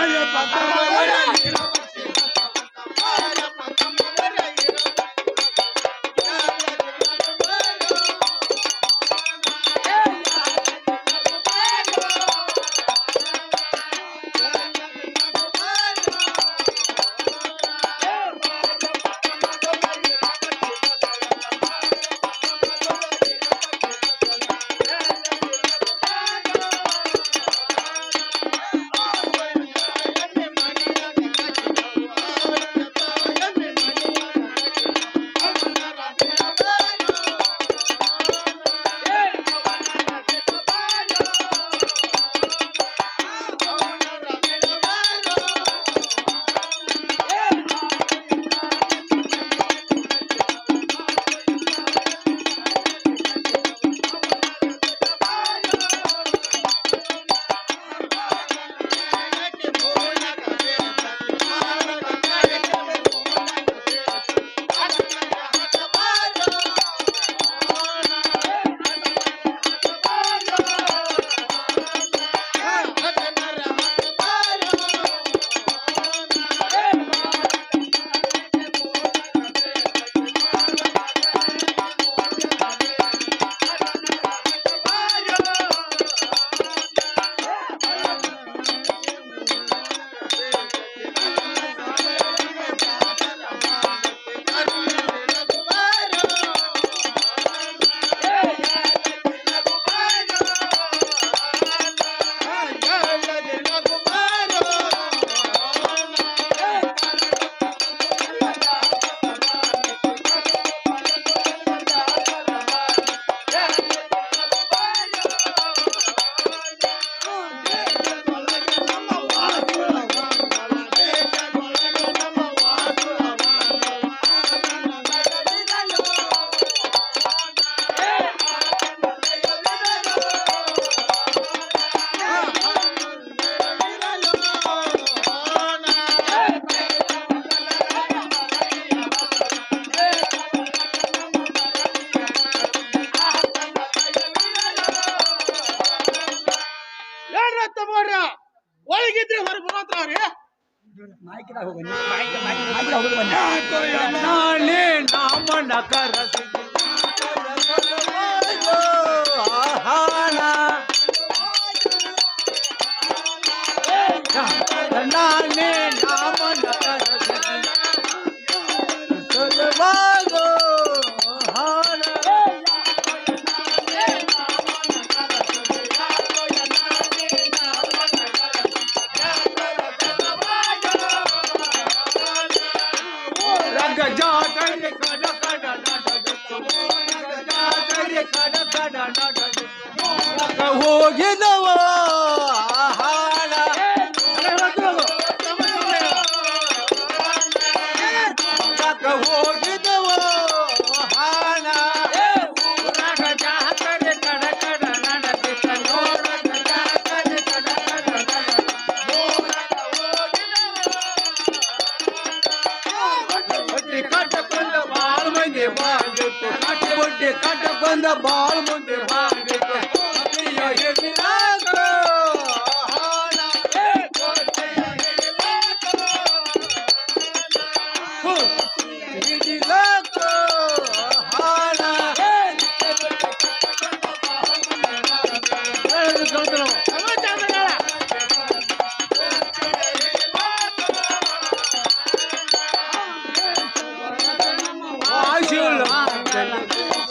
Oye, papá, ಏನ್ರ ತಮ್ಮವ್ರ ಒಳಗಿದ್ರೆ ಹೊರ ಬರೋತ್ರವ್ರಿ ಮಾಯ್ಕಿದಾಗ ಹೋಗು ನೀ ಮಾಯ್ಕ ಮಾಯ್ಕಿದಾಗ ಹೋಗು ಬನ್ನಿ. ನಾನೇ ನಾಮನ ಕರಸಿದ ನಾಳೆ ನಾಮನ ಹೋಗಿದವ ಹಾಳ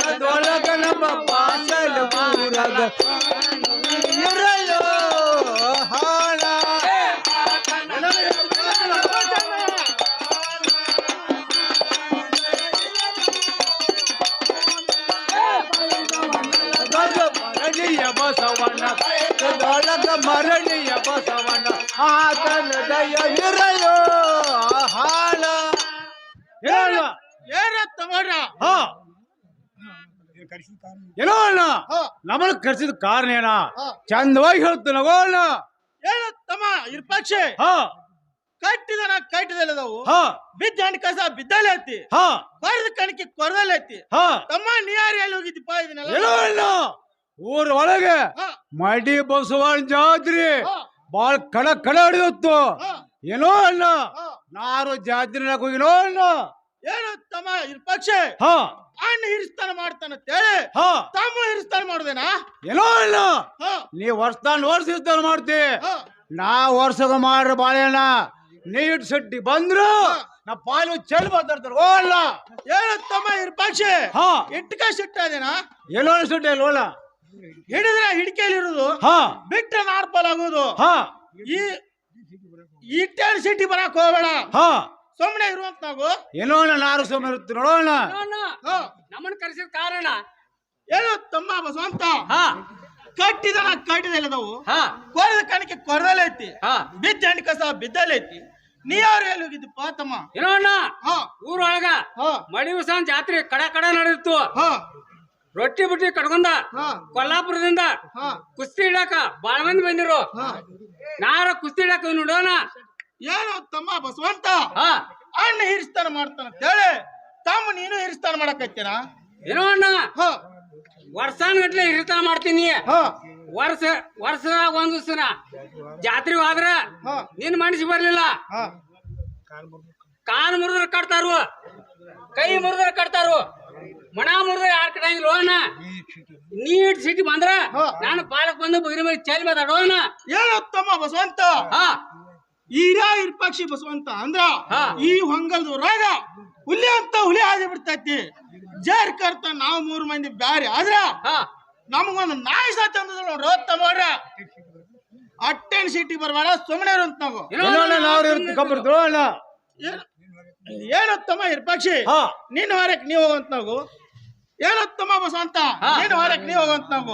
ಅದೊಳಗ ನಮ್ಮ ಪಾಸಲ ಊರಾಗ ಇರಯೋ ಹಾಳ ಅದೊಳಗ ಮರಣಿಯ ಬಸವಣ್ಣ ಅದೊಳಗ ಮರಣಿಯ ಬಸವಣ್ಣ ಆತನ ದಯ ಇರಯೋ ಹಾಳ ಹೇಳ ಏನ್ರ ತಮ್ಮವ್ರ ಹಾ ಏನೋ ಅಣ್ಣ. ನಮ್ಮನ್ನ ಕರ್ಸಿದ ಕಾರಣ ಏನ? ಚಂದವಾಗಿ ಹೇಳ್ತು ನಗೋ ಅಣ್ಣ. ತಮ್ಮ ಇರ್ಪಕ್ಷೆ? ಹಾ. ಕಟ್ಟಿದನ ಕಟ್ಟಿದಲ್ಲದವು. ಹಾ. ಬಿದ್ದ ಹಣ್ಣು ಕಸ ಬಿದ್ದಲ್ಲೇ ಐತಿ. ಹಾ. ಕೊರದ ಕಣಕ್ಕೆ ಕೊರದಲ್ಲೇ ಐತಿ. ಹಾ. ತಮ್ಮ ನಿಯಾರಿ ಎಲ್ಲಿ ಹೋಗಿದ್ದಪ್ಪ ಇದನ್ನೆಲ್ಲ? ಏನೋ ಅಣ್ಣ? ಊರ ಒಳಗೆ ಮಡಿ ಬಸವಣ್ಣ ಜಾತ್ರೆ. ಬಾಳ ಕಡ ಕಡ ಹಿಡಿದತ್ತು. ಏನೋ ಅಣ್ಣ. ನಾರು ಜಾತ್ರೆ ಹೋಗಿನೋ ಅಲ್ಲ ಏನು ತಮ್ಮ ಇರ್ಪಕ್ಷೆ? ಹಾ. ಅಣ್ಣ ಹಿರಿಸ್ತಾನ ಮಾಡ್ತಾನ ಅಂತೇಳಿ? ಹಾ. ತಮ್ಮ ಹಿರಿಸ್ತಾನ ಮಾಡ್ದೇನಾ? ಏನೋ ಇಲ್ಲ. ಹಾ. ನೀ ವರ್ಷದಾನ್ ವರ್ಷ ಮಾಡ್ತಿ. ಹಾ. ನಾ ವರ್ಷದ ಮಾಡ್ರ ಬಾಳೆಣ್ಣ ನೀಟ್ ಸಟ್ಟಿ ಬಂದ್ರು ನಾ ಪಾಲು ಚೆಲ್ ಮಾತಾಡ್ತಾರ ಓ ಅಲ್ಲ ಏನು ತಮ್ಮ ಇರ್ಪಕ್ಷೆ? ಹಾ. ಇಟ್ಕ ಸಿಟ್ಟಾದೇನಾ ಎಲ್ಲೋ ಇಲ್ಲ. ಓಲ್ಲ ಹಿಡಿದ್ರೆ ಹಿಡಿಕೆಯಲ್ಲಿರುವುದು ಹಾ. ಬಿಟ್ರೆ ನಾರ್ಪಲಾಗುವುದು ಹಾ. ಈ ಇಟ್ಟೇಳಿ ಸಿಟಿ ಬರಕ್ ಹೋಗಬೇಡ. ಹಾ. ಸುಮ್ಮನೆ ಇರುವಂತ ನಾವು. ಏನೋ ನಾರು ಸೋಮ ಇರುತ್ತೆ ನೋಡೋಣ. ಹಾ. ನಮ್ಮನ್ನ ಕರೆಸಿದ ಕಾರಣ. ಏನು ತಮ್ಮ ಬಸವಂತ. ಹಾ. ಕಟ್ಟಿದನ ಕಟ್ಟಿದಲ್ಲದವು ಹಾ. ಕೊರದ ಕಣಕ್ಕೆ ಕೊರದಲ್ಲ ಐತಿ. ಹಾ. ಬಿದ್ದ ಹಣ್ಣು ಕಸ ಬಿದ್ದಲ್ಲ ಐತಿ. ನೀ ಅವ್ರು ಎಲ್ಲಿ ಹೋಗಿದ್ದಪ್ಪ ತಮ್ಮ? ಏನೋ ಅಣ್ಣ ಊರೊಳಗ ಮಡಿ ಉಸಾನ್ ಜಾತ್ರೆ ಕಡ ಕಡ ನಡೆದಿತ್ತು. ಹಾ. ರೊಟ್ಟಿ ಬುಟ್ಟಿ ಕಡ್ಕೊಂಡ ಹಾ. ಕೊಲ್ಲಾಪುರದಿಂದ ಹಾ. ಕುಸ್ತಿ ಇಡಾಕ ಬಾಳ ಮಂದಿ ಬಂದಿರು. ಹಾ. ನಾರ ಕುಸ್ತಿ ಇಡಾಕ ನೋಡೋಣ. ಏನು ತಮ್ಮ ಬಸವಂತ ಹಾ. ಅಣ್ಣ ಹಿರಿಸ್ತಾನ ಮಾಡ್ತಾನ ಅಂತೇಳಿ ತಮ್ಮ ನೀನು ಹಿರಿಸ್ತಾನ ಮಾಡಕತ್ತೇನ ಏನೋ ಅಣ್ಣ. ಹಾ. ವರ್ಷಾನ್ ಗಟ್ಲೆ ಹಿರಿತಾನ ಮಾಡ್ತೀನಿ. ಹಾ. ವರ್ಷ ವರ್ಷದಾಗ ಒಂದು ಸಲ ಜಾತ್ರೆ ಹೋದ್ರ ನಿನ್ ಮನಸ್ಸು ಬರ್ಲಿಲ್ಲ. ಕಾನ್ ಮುರಿದ್ರ ಕಟ್ತಾರು. ಕೈ ಮುರಿದ್ರ ಕಟ್ತಾರು. ಮಣ ಮುರಿದ್ರೆ ಯಾರ ಕಟ್ಟಂಗಿಲ್ಲ ಅಣ್ಣ. ನೀಟ್ ಸಿಟಿ ಬಂದ್ರ. ನಾನು ಪಾಲಕ್ ಬಂದು ಬಗ್ರಿ ಮೇಲೆ ಚೆಲ್ ಮಾತಾಡೋಣ ಏನೋ ತಮ್ಮ ಬಸವಂತ ಹಾ. ಈರ ಇರ್ಪಕ್ಷಿ ಬಸವಂತ ಅಂದ್ರ ಈ ಈ ಹೊಂಗಲ್ದೂರಾಗ ಹುಲಿ ಅಂತ ಹುಲಿ ಆಗಿ ಬಿಡ್ತೈತಿ. ಜೇರ್ ಕರ್ತ ನಾವು ಮೂರ್ ಮಂದಿ ಬ್ಯಾರಿ ಆದ್ರ ನಮಗೊಂದು ನಾಯಿ ಸಾತ್ ನೋಡ್ರಿ ತಮ್ಮವ್ರ ಅಟ್ಟೆನ್ ಸಿಟಿ ಬರ್ಬಾರ ಸುಮ್ಮನೆ ಇರುವಂತ ನಾವು. ಏನೋ ಏನೋ ಅಣ್ಣ, ಅಣ್ಣ ನಾರು ಇರುತ್ತೆ ಕಬ್ಬರ್ ನೋಡೋಣ ಏನ್- ಏನು ಇರ್ಪಕ್ಷಿ ನಿನ್ನ ಹೊರಕ್ ನೀವ್ ಹೋಗಂತ ನಾವು. ಏನತ್ತಮ್ಮ ತಮ್ಮ ಬಸವಂತ. ನಿನ್ನ ಹೊರಕ್ ನೀವ್ ಹೋಗಂತ ನಾವು.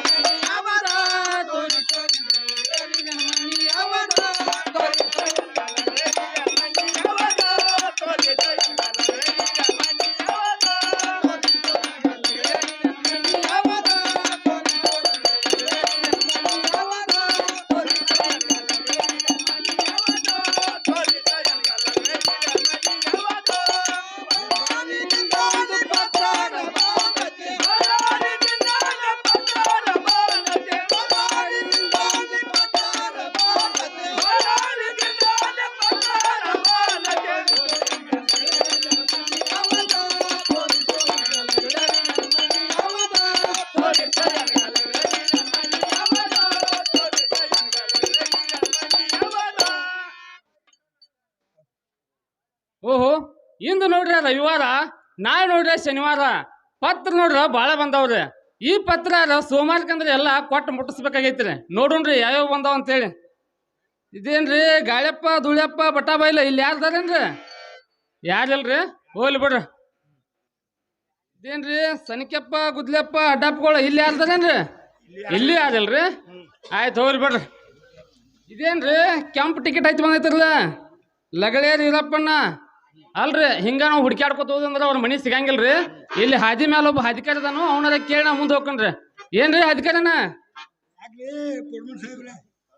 ಶನಿವಾರ. ಪತ್ರ ನೋಡ್ರ ಭಾಳ ಬಂದವ್ರಿ. ಈ ಪತ್ರ ಸೋಮವಾರಕ್ಕಂದ್ರೆ ಎಲ್ಲ ಕೊಟ್ಟು ಮುಟ್ಟಿಸ್ಬೇಕಾಗೈತ್ರಿ. ನೋಡೋಣ್ರಿ ಯಾವ್ಯಾವ ಬಂದಾವ ಅಂತೇಳಿ. ಇದೇನ್ರಿ ಗಾಳಿಯಪ್ಪ ದುಳಿಯಪ್ಪ ಬಟ್ಟ ಬೈಲ ಇಲ್ಲಿ ಯಾರ್ದಾರೇನ್ರಿ ಯಾರಿಲ್ರಿ? ಹೋಗ್ಲಿ ಬಿಡ್ರಿ. ಇದೇನ್ರಿ ಸನಿಕೆಪ್ಪ ಗುದ್ಲೆಪ್ಪ ಅಡ್ಡಪ್ಪಗಳು ಇಲ್ಲಿ ಯಾರ್ದಾರೇನ್ರಿ ಇಲ್ಲಿ ಯಾರಿಲ್ರಿ? ಆಯ್ತು ಹೋಗ್ಲಿ ಬಿಡ್ರಿ. ಇದೇನ್ರಿ ಕೆಂಪು ಟಿಕೆಟ್ ಐತಿ ಬಂದೈತಿರ್ಲ ಲಗಳೇರಿ ಇರಪ್ಪಣ್ಣ ಅಲ್ರಿ ಹಿಂಗ ನಾವು ಹುಡ್ಕ್ಯಾಡ್ಕೊತ ಅಂದ್ರೆ ಅವ್ರ ಮನಿ ಸಿಗಂಗಿಲ್ರಿ. ಇಲ್ಲಿ ಹಾದಿ ಮ್ಯಾಲ ಒಬ್ಬ ಅಧಿಕಾರಿ ಅದಾನು ಅವನ ಕೇಳಿ ನಾ ಮುಂದೆ ಹೋಗ್ಕನ್ರಿ ಏನ್ರಿ ಅಧಿಕಾರಿನ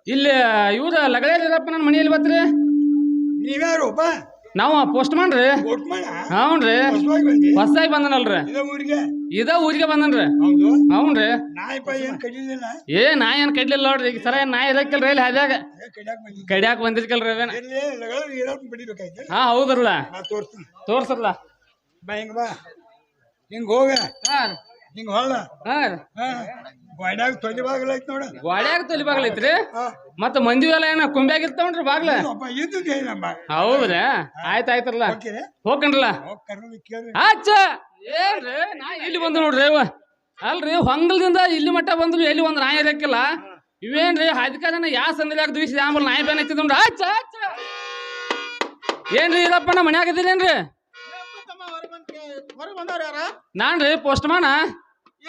ಇಲ್ಲಿ ಇವ್ರ ಇರಪ್ಪ ನನ್ನ ಮನೆಯಲ್ಲಿ ಬತ್ರಿ ನೀವ್ಯಾರಪ್ಪ ನಾವು ಪೋಸ್ಟ್ ಮಾಡ್ರಿ. ಹೌನ್ರಿ. ಹೊಸಾಗಿ ಬಂದನಲ್ರಿ. ಇದ ಊರಿಗೆ. ಬಂದನ್ರಿ. ಹೌನ್ರಿ. ಏ ನಾಯಿ ಏನ್ ಕಡ್ಲಿಲ್ಲ ನೋಡ್ರಿ. ಈಗ ಸರ ನಾ ನಾಯಿ ಇರಕ್ಕಿಲ್ರಿ ಇಲ್ಲಿ ಹಾದ್ಯಾಗ ಕಡ್ಯಾಕ್ ಬಂದಿ ಕಡ್ಯಾಕ ಬಂದಿರ್ಕಲ್ರಿ ಅವೇನ? ಬಡಿಬೇಕಾಯ್ತು. ಹಾ ಹೌದ್ರಲ್ಲ ನಾ ತೋರ್ಸಲ್ಲ ಹೋಗ ಹಿಂಗ ಹೋಗ ಹಿಂಗ ಹೊಳ್ಳ? ಹಾ. ಗೋಡ್ಯಾಗ ತೊಲಿ ಬಾಗ್ಲೈತ್ ನೋಡ. ಗೋಡ್ಯಾಗ ತೊಲಿ ಬಾಗ್ಲೈತ್ರಿ ಮತ್ತ ಮಂದಿ ಎಲ್ಲ ಏನ ಕುಂಬ್ಯಾಗ ಇರ್ತಾವನ್ರಿ ಬಾಗ್ಲ? ಹೌದ್ರ? ಆಯ್ತ ಆಯ್ತಲ್ಲ ಹೌದ್ರಿ ಆಯ್ತ ಹೋಗ್ಕನ್ರಲ್ಲ ಕೇಳ್ರಿ. ಆಚ. ಏನ್ರಿ? ನಾ ಇಲ್ಲಿ ಬಂದು ನೋಡ್ರಿ ಇವ ಅಲ್ರಿ ಹೊಂಗಲ್ದಿಂದ ಇಲ್ಲಿ ಮಟ್ಟ ಬಂದ್ರು ಎಲ್ಲಿ ಒಂದ್ ನಾಯಿ ಇರಕ್ಕಿಲ್ಲ ಇವೇನ್ರಿ ಅಧಿಕಾರನ ಯಾ ಸಂದಿಲಾಗ ದ್ವಿಸಿ ಆಮೇಲೆ ನಾಯಿ ಬೇನ್ ಐತಿ ನೋಡ್ರಿ. ಆಚ ಆಚ. ಏನ್ರಿ ಇದಪ್ಪ ನಾ ಮನ್ಯಾಗ ಇದ್ದೀರೇನ್ರಿ? ನಾನ್ರಿ ಪೋಸ್ಟ್ ಮಾನ.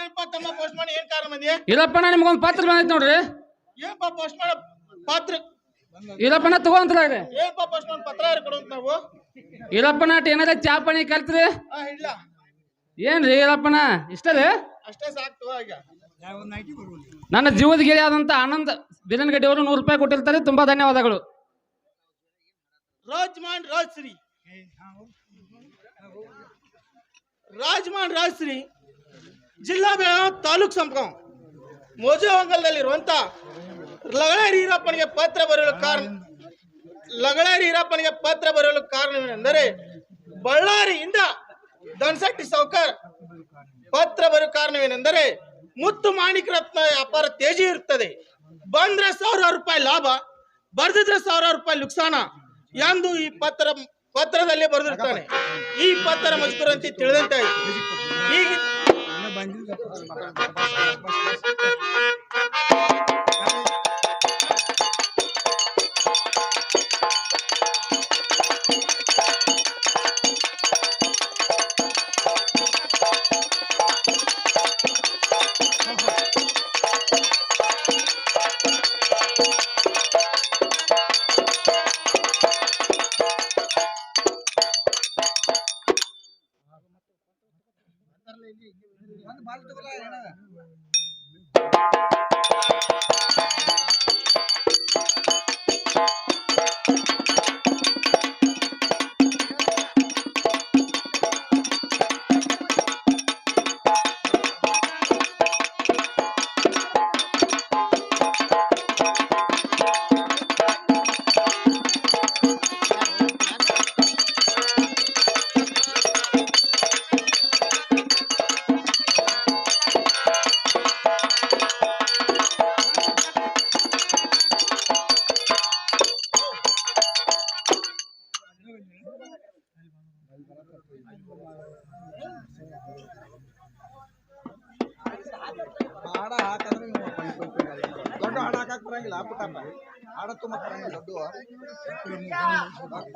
ಏನಪ್ಪ ತಮ್ಮ ಪೋಸ್ಟ್ ಮಾಡಿ ಏನ್ ಕಾರಣ ಮಂದಿ? ಇದಪ್ಪಣ್ಣ ನಿಮ್ಗೊಂದು ಪತ್ರ ಬಂದೈತೆ ನೋಡ್ರಿ. ಏನಪ್ಪ ಪೋಸ್ಟ್ ಮಾಡ ಪಾತ್ರ? ಇದಪ್ಪಣ್ಣ ತಗೊಂತಾರ ಏನಪ್ಪ ಪೋಸ್ಟ್ ಮಾಡಿ ಪತ್ರ ಯಾರು ಕೊಡುವಂತ ನಾವು? ಇದಪ್ಪಣ್ಣ ಏನಾರ ಚಾ ಪಾನಿ ಕಲ್ತ್ರಿ. ಇಲ್ಲ. ಏನ್ರಿ ಇದಪ್ಪಣ್ಣ ಇಷ್ಟ ರೀ? ಅಷ್ಟೇ ಸಾಕ್ತು ಈಗ ನನ್ನ ಜೀವದ ಗೆಳೆಯಾದಂಥ ಆನಂದ್ ಬಿಲನ್ಗಡ್ಡಿ ಅವರು ನೂರು ರೂಪಾಯಿ ಕೊಟ್ಟಿರ್ತಾರೆ. ತುಂಬಾ ಧನ್ಯವಾದಗಳು. ರಾಜ್ಮಾನ್ ರಾಜ್ಶ್ರೀ. ರಾಜ್ಮಾನ್ ರಾಜ್ಶ್ರೀ. ಜಿಲ್ಲಾ ಬೆಳಗಾವಿ ತಾಲೂಕ್ ಸಂಪಗಾಂವ್ ಮೋಜೆ ಹೊಂಗಲದಲ್ಲಿರುವಂತ ಲಗಳೇರಿ ಈರಪ್ಪನಿಗೆ ಪತ್ರ ಬರೆಯಲು ಕಾರಣ ಲಗಳೇರಿ ಈರಪ್ಪನಿಗೆ ಪತ್ರ ಬರೆಯಲು ಕಾರಣವೇನೆಂದರೆ ಬಳ್ಳಾರಿಯಿಂದ ದನ್ಸಟ್ಟಿ ಸೌಕರ್ ಪತ್ರ ಬರೆಯುವ ಕಾರಣವೇನೆಂದರೆ ಮುತ್ತು ಮಾಣಿಕ ರತ್ನ ವ್ಯಾಪಾರ ತೇಜಿ ಇರುತ್ತದೆ ಬಂದ್ರೆ ಸಾವಿರಾರು ರೂಪಾಯಿ ಲಾಭ, ಬರ್ದಿದ್ರೆ ಸಾವಿರಾರು ರೂಪಾಯಿ ನುಕ್ಸಾನ. ಎಂದು ಈ ಪತ್ರ ಪತ್ರದಲ್ಲಿ ಬರೆದಿರ್ತಾನೆ. ಈ ಪತ್ರ ಮಜ್ಕೂರಂತಿ ತಿಳಿದಂತೆ ಈಗ Macarena.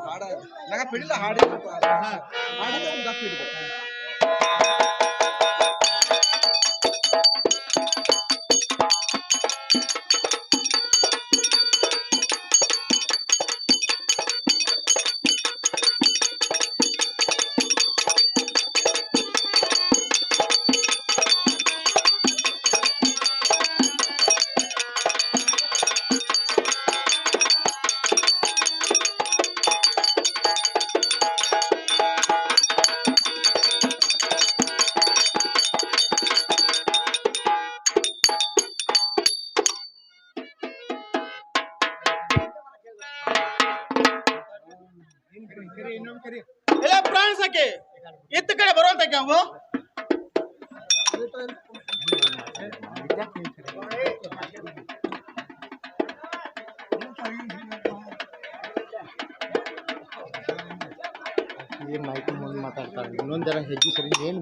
ಹಾಡ ತುಂಬ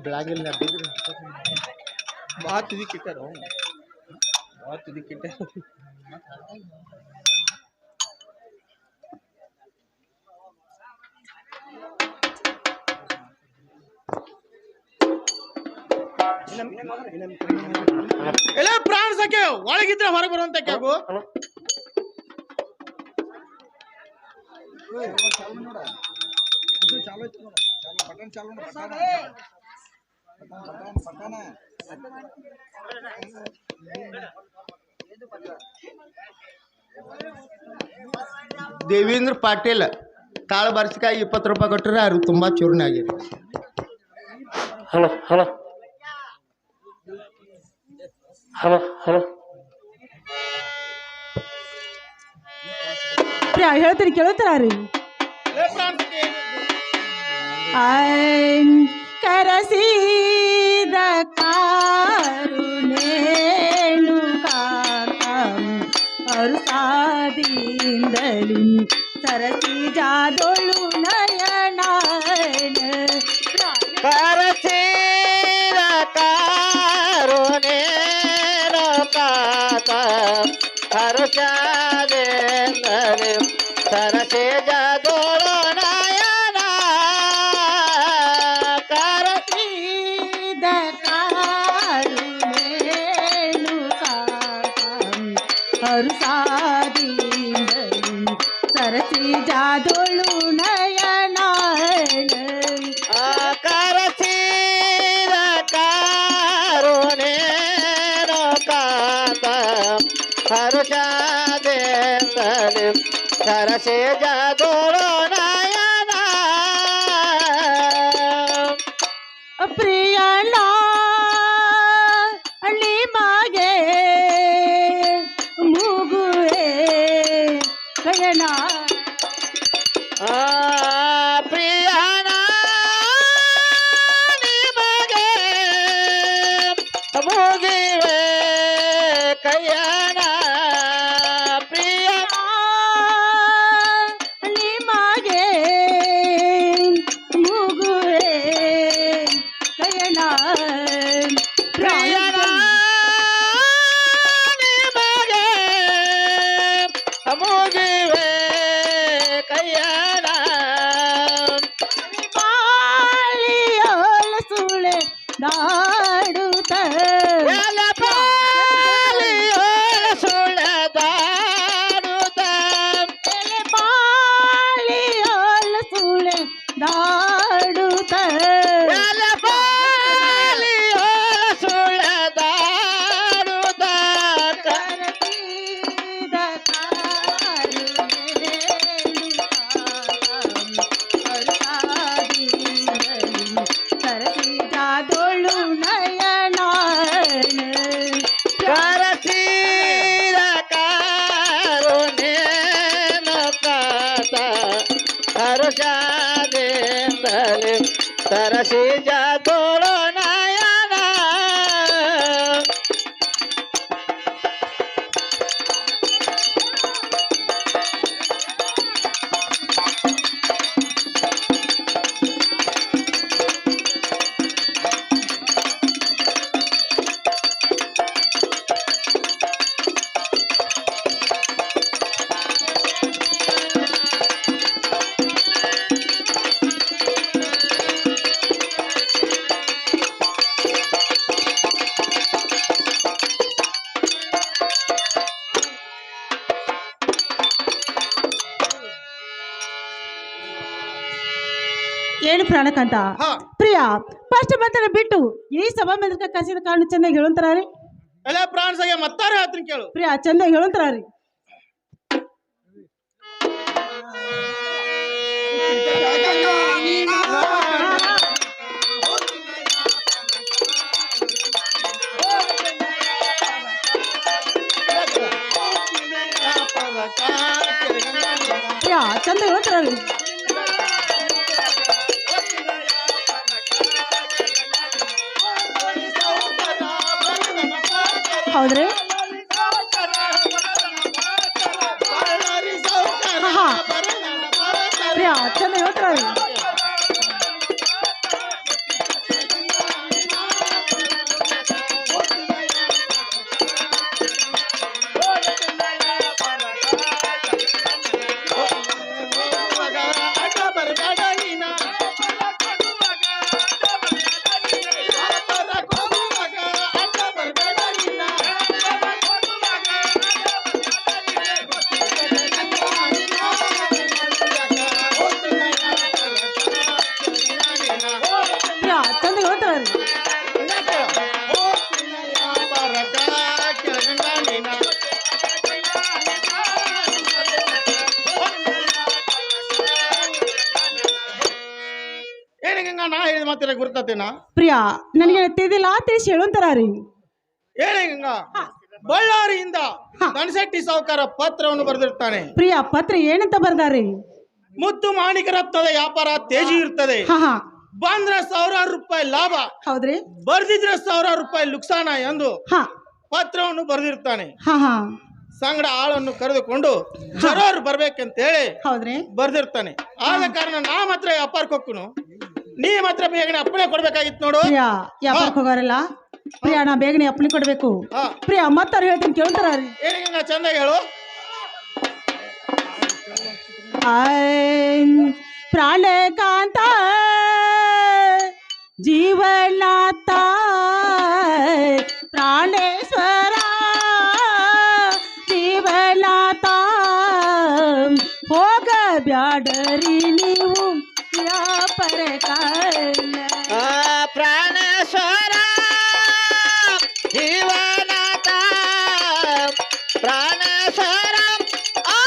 ಬೆಳಗಿಲ್ಲ ನಡೆದಿದ್ರಿ ಭಾಳ ತುದಿಕ್ಕಿಟ್ಟಾರ ಭಾಳ ತುದಿಕ್ಕಿಟ್ಟಾರ ಎಲ್ಲ ಪ್ರಾಣಿಸಕ್ಕೆ ಒಳಗಿದ್ರೆ ಹೊರಗೆ ಬರುವಂತ ಕ್ಯಾಬು ಚಾಲು ಐತಿ ನೋಡು ಚಾಲು ಬಟನ್ ಚಾಲು ನೋಡು button button button Devendra Patil ಕಾಳು ಬರ್ಸಿಕಾಯಿ ಇಪ್ಪತ್ತು ರೂಪಾಯಿ ಕೊಟ್ಟರೆ ಅವ್ರು ತುಂಬಾ ಚೂರ್ಣ ಆಗಿದೆ ಹಲೋ ಹಲೋ. Hello hello. ಹೇಳ್ತೀನಿ ಕೇಳ್ತಾರ ರೀ? ಐ ಕರಸಿದ ಕಾರುಣೇನು ಕಾಕಂ ಅರುಸಾದಿಂದಲಿ ಸರಸಿ ಜಾದೊಳು ನಯನ ಸರಸೆ ಜಾಗೋಳ ಹರುಷಾದಿಂದಲೇ ಸರಸೆ ಜಾದೋಳು ನಯನ ಪ್ರಿಯಣ Nah. তারা সে যা তোর ಹಾ. ಪ್ರಿಯ ಫಸ್ಟ್ ಬಂತನ ಬಿಟ್ಟು ಈ ಸಭಾ ಮಂದಿರಕ್ಕೆ ಕಸಿದ ಕಾರಣ ಚಂದ ಹೇಳಂತಾರ ಎಲ್ಲ ಪ್ರಾಣಸಾಗೆ ಮತ್ತಾರ ಹೇಳ್ತೀನಿ ಕೇಳು. ಪ್ರಿಯ ಚಂದ ಹೇಳಂತಾರ ರೀ ಪ್ರಿಯ ಚಂದ ಹೇಳ್ತಾರ ರೀ ಹೌದ್ರಿ? ಹಾ. ಚಂದ ಹೇಳ್ತಾರ? ನನಗೆ ತಿಳಿದಿಲ್ಲ. ತಿಳಿಸಿ ಹೇಳುವಂತಾರ ರೀ. ಗಂಗಾ. ಬಳ್ಳಾರಿಯಿಂದ ದಣಸೆಟ್ಟಿ ಸಾವುಕಾರ ಪತ್ರವನ್ನು ಬರೆದಿರ್ತಾನೆ. ಪ್ರಿಯ ಪತ್ರ ಏನಂತ ಬರ್ದಾರಿ ಮುತ್ತು ಮಾಣಿಕರತ್ನದ ವ್ಯಾಪಾರ ತೇಜಿ ಇರ್ತದೆ. ಬಂದ್ರ ಸಾವಿರಾರು ರೂಪಾಯಿ ಲಾಭ. ಹೌದ್ರಿ. ಬರ್ದಿದ್ರೆ ಸಾವಿರಾರು ರೂಪಾಯಿ ನುಕ್ಸಾನ ಎಂದು ಹಾ. ಪತ್ರವನ್ನು ಬರೆದಿರ್ತಾನೆ. ಹಾ ಹಾ. ಸಂಗಡ ಆಳನ್ನು ಕರೆದುಕೊಂಡು ಜರೋರ್ ಬರ್ಬೇಕಂತ ಹೇಳಿ ಹೌದ್ರಿ. ಬರ್ದಿರ್ತಾನೆ. ಆದ ಕಾರಣ ನಾ ಮಾತ್ರ ವ್ಯಾಪಾರಕ್ಕೆ ಹೋಗ್ಕುನು. ನೀ ಮಾತ್ರ ಬೇಗನೆ ಅಪ್ಪಣೆ ಕೊಡ್ಬೇಕಾಗಿತ್ತು ನೋಡು. ಪ್ರಿಯಾ ವ್ಯಾಪಾರಕ್ಕೆ ಹೋಗೋರಲ್ಲ ಪ್ರಿಯಾ ನಾ ಬೇಗನೆ ಅಪ್ಪಣೆ ಕೊಡ್ಬೇಕು. ಪ್ರಿಯಾ ಪ್ರಿಯ ಮತ್ತಾರ ಹೇಳ್ತೀನಿ ಕೇಳ್ತಾರ? ರೀ ಏನಿಗೆ ಚಂದ ಹೇಳು. ಪ್ರಾಣ ಪ್ರಾಣಕಾಂತ ಜೀವನಾಥ ಜೀವನಾಥ ಪ್ರಾಣ ಆ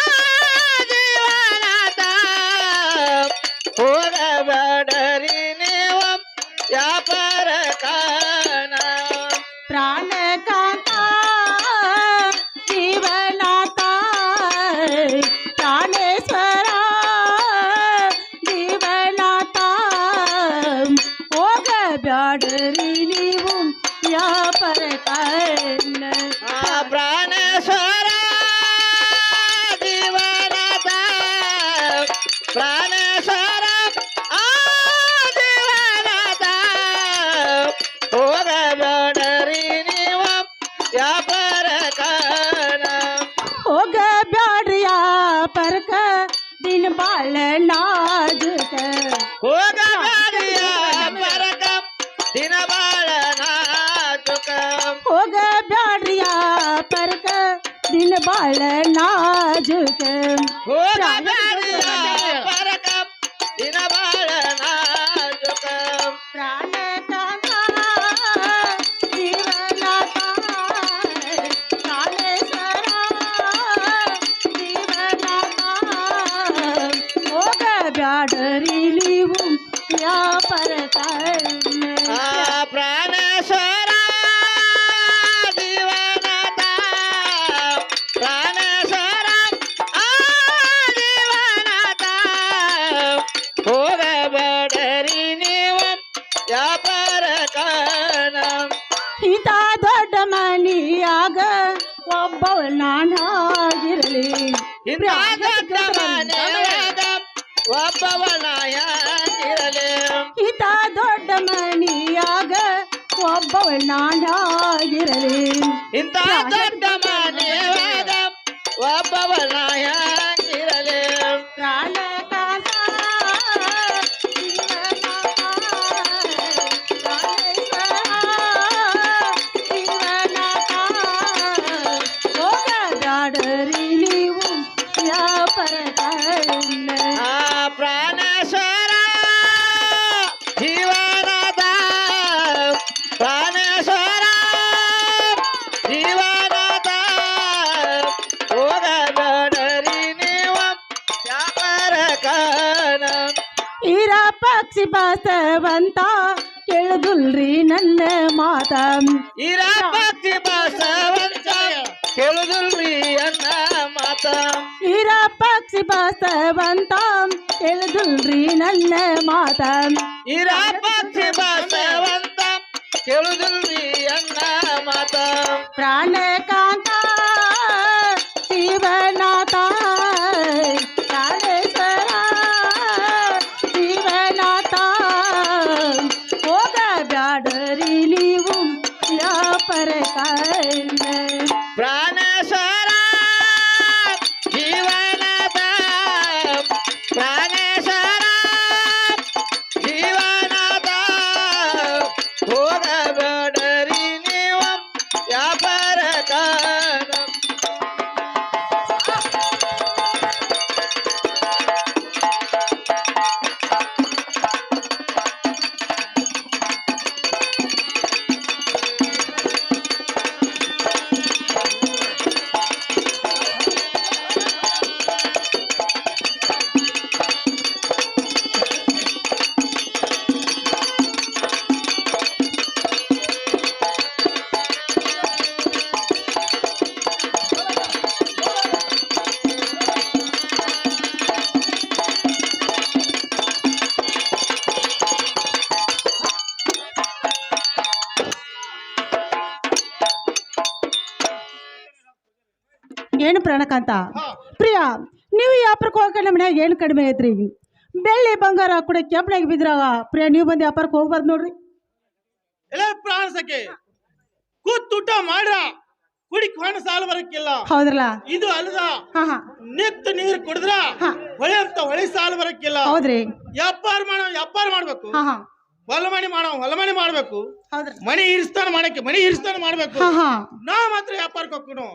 ಜೀವನಾಥ ಹೋಗಬೇಡರಿ ನೀವು बाल नाजुक होगा दिन बाल नाजुक होगा बालिया दिन बाल नाजुक होगा ವ್ಯಾಪಾರ ಕಾಣ ಹಿತ ದೊಡ್ಡ ಮನಿಯಾಗ ಒಬ್ಬವ ನಾನಾಗಿರಲಿ ಒಬ್ಬವ ಒಬ್ಬವನಾಗಿರಲಿ ಹಿತ ದೊಡ್ಡ ಮನಿಯಾಗ ಒಬ್ಬವ ನಾನಾಗಿರಲಿ ಇಂಥ ದೊಡ್ಡ ಮನೆಯಾಗ ಒಬ್ಬವನಾಗಿರಲಿ ಪಕ್ಷಿ ಬಸವಂತ ಕೇಳುದುಲ್ರಿ ನನ್ನ ಮಾತ. ಇರ ಬಸವಂತ ಕೇಳುದಿಲ್ರಿ ಅನ್ನ ಮಾತ. ಇರ ಪಕ್ಷಿ ಬಸವಂತ ಕೇಳುದುಲ್ರಿ ನನ್ನ ಮಾತ. ಇರ ಪಕ್ಷಿ ಬಸವಂತ ಕೇಳುದಿಲ್ರಿ ಅನ್ನ ಮಾತ. ಪ್ರಾಣಕಾಂತ ಜೀವನಾಥ ಏನು ಪ್ರಾಣಕಾಂತ ಅಂತ? ಪ್ರಿಯ ನೀವು ವ್ಯಾಪಾರಕ್ಕೆ ಹೋಗಕ್ಕೆ ನಮ್ಮ ಮನ್ಯಾಗ ಏನು ಕಡಿಮೆ ಐತ್ರಿ? ಬೆಳ್ಳಿ ಬಂಗಾರ ಕೂಡ ಕೆಂಪನಾಗ ಬಿದ್ರಾಗ ಪ್ರಿಯ ನೀವು ಬಂದು ವ್ಯಾಪಾರಕ್ಕೆ ಹೋಗ್ಬಾರ್ದು ನೋಡ್ರಿ. ಎಲ್ಲ ಪ್ರಾಣ ಸಖೆ. ಕೂತೂಟ ಮಾಡ್ರ ಕುಡಿಕ್ ಹಣ್ಣು ಸಾಲ ಬರಕ್ಕಿಲ್ಲ ಹೌದ್ರಲ್ಲ? ಇದು ಅಲ್ಲದ ಹಾ ಹಾ. ನಿತ್ ನೀರು ಕುಡಿದ್ರ. ಹೊಳೆ ಅಂತ ಹೊಳೆ ಸಾಲ ಬರಕ್ಕಿಲ್ಲ ಹೌದ್ರಿ. ವ್ಯಾಪಾರ ಮಾಡೋ ವ್ಯಾಪಾರ ಮಾಡ್ಬೇಕು. ಹಾ ಹಾ. ಹೊಲಮಣಿ ಮಾಡೋ ಹೊಲಮಣಿ ಮಾಡ್ಬೇಕು. ಹೌದ್ರಿ. ಮನೆ ಇರಿಸ್ತಾನ ಮಾಡಕ್ಕೆ ಮನೆ ಇರಿಸ್ತಾನ ಮಾಡ್ಬೇಕು. ಹಾ ಹಾ. ನಾ ಮಾತ್ರ ವ್ಯಾಪಾರಕ್ಕೆ ಹೋಗ್ಕೊನು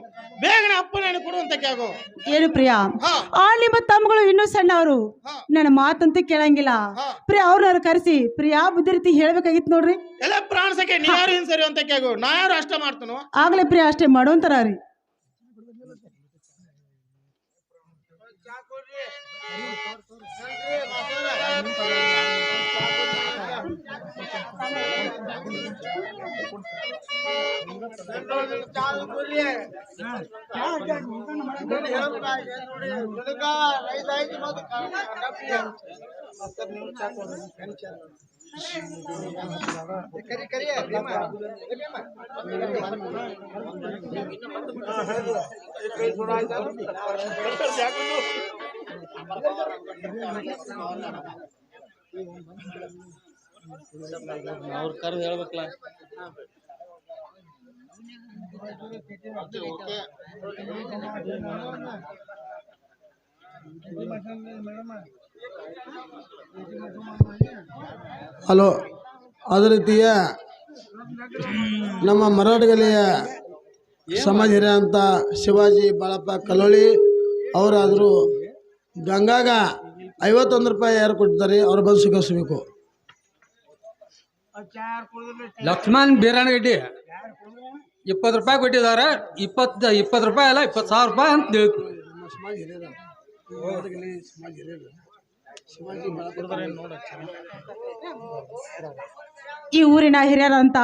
ಬೇಗನೆ ಅಪ್ಪನ ಕೊಡುವಂತ ಕ್ಯಾಗೋ ಏನು ಪ್ರಿಯಾ? ಹಾ. ಆ ನಿಮ್ಮ ತಮ್ಮಗಳು ಇನ್ನೂ ಸಣ್ಣವರು. ಅವರು ನನ್ನ ಮಾತಂತೂ ಕೇಳಂಗಿಲ್ಲ. ಪ್ರಿಯಾ ಪ್ರಿಯ ಅವ್ರನ್ನ ಕರೆಸಿ. ಪ್ರಿಯಾ ಬುದ್ಧಿ ರೀತಿ ಹೇಳ್ಬೇಕಾಗಿತ್ತು ನೋಡ್ರಿ. ಎಲ್ಲ ಪ್ರಾಣ ಸಖೆ ನೀ ಯಾರು ಇನ್ ಸರಿ ಅಂತ ಕ್ಯಾಗೋ ನಾ ಯಾರು ಅಷ್ಟೇ ಮಾಡ್ತಾನೋ? ಆಗ್ಲೇ ಪ್ರಿಯಾ ಅಷ್ಟೇ ಮಾಡೋಂತಾರ ರೀ. करिए करिए थोड़ा इधर ಅವ್ರ ಹೇಳ್ಬೇಕಲ್ಲ ಹಲೋ, ಅದೇ ರೀತಿಯ ನಮ್ಮ ಮರಾಠಗಲಿಯ ಸಮಾಜ ಹಿರಿಯ ಅಂತ ಶಿವಾಜಿ ಬಾಳಪ್ಪ ಕಲೋಳಿ ಅವರಾದರೂ ಗಂಗಾಗ ಐವತ್ತೊಂದು ರೂಪಾಯಿ ಯಾರು ಕೊಟ್ಟಿದ್ದಾರೆ, ಅವ್ರು ಬಂದು ಸ್ವೀಕರಿಸಬೇಕು ಲಕ್ಷ್ಮಣ್ ಬೀರನಗಡ್ಡಿ ಇಪ್ಪತ್ತು ರೂಪಾಯಿ ಕೊಟ್ಟಿದ್ದಾರೆ. ಇಪ್ಪತ್ತು ಇಪ್ಪತ್ತು ರೂಪಾಯಿ ಅಲ್ಲ ಇಪ್ಪತ್ತು ಸಾವಿರ ರೂಪಾಯಿ ಅಂತ ಈ ಊರಿನ ಹಿರಿಯರಂತ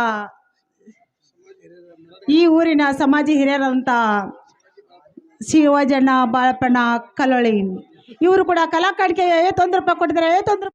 ಈ ಊರಿನ ಸಮಾಜ ಹಿರಿಯರಂತ ಶಿವಜಣ್ಣ ಬಾಳಪ್ಪಣ್ಣ ಕಲ್ಲೊಳಿ ಇವರು ಕೂಡ ಕಲಾಕಾಣಿಕೆ ಐವತ್ತೊಂದು ರೂಪಾಯಿ ಕೊಟ್ಟಿದ್ದಾರೆ. ಐವತ್ತೊಂದು ರೂಪಾಯಿ